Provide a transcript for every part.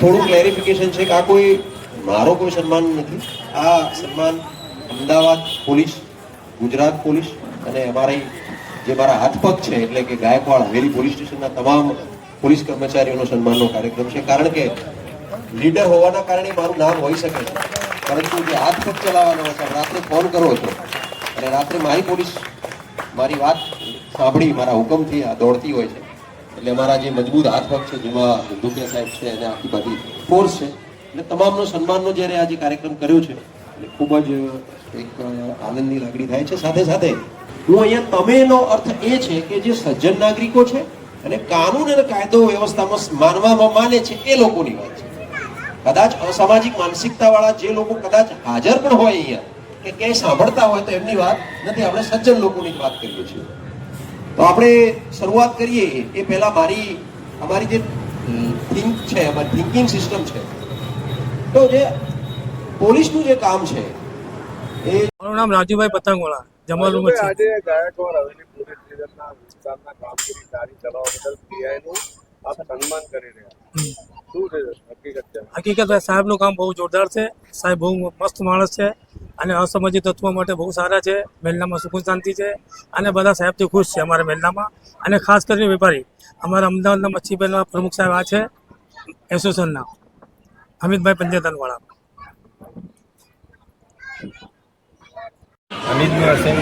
થોડું ક્લેરિફિકેશન છે કે આ કોઈ, મારો કોઈ સન્માન નથી. આ સન્માન અમદાવાદ પોલીસ, ગુજરાત પોલીસ અને અમારી જે મારા હાથપગ છે, એટલે કે ગાયકવાડ હવેલી પોલીસ સ્ટેશનના તમામ પોલીસ કર્મચારીઓનો સન્માનનો કાર્યક્રમ છે. કારણ કે લીડર હોવાના કારણે મારું નામ હોઈ શકે છે. પરંતુ જે હાથપગ ચલાવવાનો છે રાત્રે ફોન કરો છો અને રાત્રે મારી પોલીસ મારી વાત સાંભળી, મારા હુકમથી આ દોડતી હોય છે. એટલે અમારા જે મજબૂત હાથ પગ છે, જેમાં ધુપિયા સાહેબ છે અને આખી બધી ફોર્સ છે, એટલે તમામનો સન્માનનો જ્યારે આજે કાર્યક્રમ કર્યો છે, એટલે ખૂબ જ એક આનંદની લાગણી થાય છે. સાથે સાથે હું અહીંયા તમેનો અર્થ એ છે કે જે સજ્જન નાગરિકો છે અને કાનૂન અને કાયદો વ્યવસ્થામાં માનવામાં માને છે, એ લોકોની વાત છે. કદાચ અસામાજિક માનસિકતા વાળા જે લોકો કદાચ હાજર પણ હોય અહીંયા, કે ક્યાંય સાંભળતા હોય તો એમની વાત નથી. આપણે સજ્જન લોકોની વાત કરીએ છીએ. તો આપણે શરૂઆત કરીએ એ પહેલા મારી અમારી જે થિંક છે અમારી થિંકિંગ સિસ્ટમ છે. તો જે પોલીસનું જે કામ છે એ મારું નામ રાજુભાઈ પતંગવાળા જમાલુ આજે ગાયકવાડ હવેલી પોલીસ સ્ટેશનના વિસ્તારના કામગીરી જારી ચલાવવા બદલ પીઆઈનું આપ સન્માન કરી રહ્યા શું છે હકીકત છે હકીકત સાહેબનું કામ બહુ જોરદાર છે. સાહેબ બહુ મસ્ત માણસ છે અને અસામાજિક તત્વો માટે બહુ સારા છે. મહેલામાં સુકૂન શાંતિ છે અને બધા સાહેબથી ખુશ છે અમારા મહેલામાં અને ખાસ કરીને વેપારી અમારા અમદાવાદના મચ્છીબેનના પ્રમુખ સાહેબ આ છે એસોસિએશનના. અમિતભાઈ પંજેતનવાળા. અમિત હસીન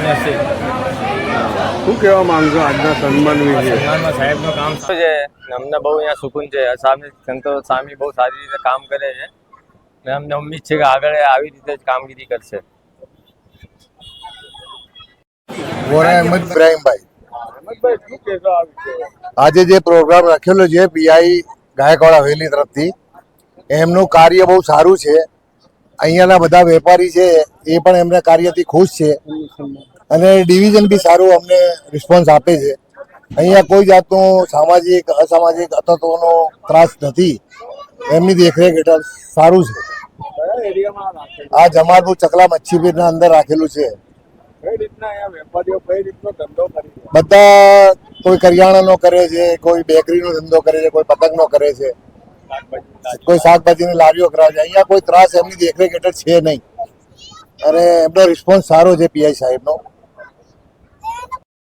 શું કહેવા માંગશો આજના સન્માન વિશે સન્માનમાં સાહેબનું કામ શું છે અમને બહુ અહીંયા સુકૂન છે. સામે સંતો સ્વામી બહુ સારી રીતે કામ કરે છે. ને અમને ઉમ્મીદ છે કે આગળ આવી રીતે જ કામગીરી કરશે. વોરા અહેમદ ઇબ્રાહીમભાઈ. આજે જે પ્રોગ્રામ રાખેલો છે પીઆઈ ગાયકવાડા હવેલી તરફથી એમનું કાર્ય બહુ સારું છે. અહીંયાના બધા વેપારી છે એ પણ એમના કાર્યથી ખુશ છે. અને ડિવિઝન બી સારું અમને રિસ્પોન્સ આપે છે. અહીંયા કોઈ જાતનું સામાજિક અસામાજિક તત્વોનો ત્રાસ નથી. એમની દેખરેખ હેઠળ સારું છે. આ જમાલપુર ચકલા મચ્છીપીરના અંદર રાખેલું છે. બધા કોઈ કરિયાણાનો કરે છે કોઈ બેકરીનો ધંધો કરે છે કોઈ પતંગનો કરે છે. કોઈ શાકભાજીની લારીઓ કરાવે છે. અહીંયા કોઈ ત્રાસ એમની દેખરેખ હેઠળ છે નહીં. અને એમનો રિસ્પોન્સ સારો છે પીઆઈ સાહેબનો.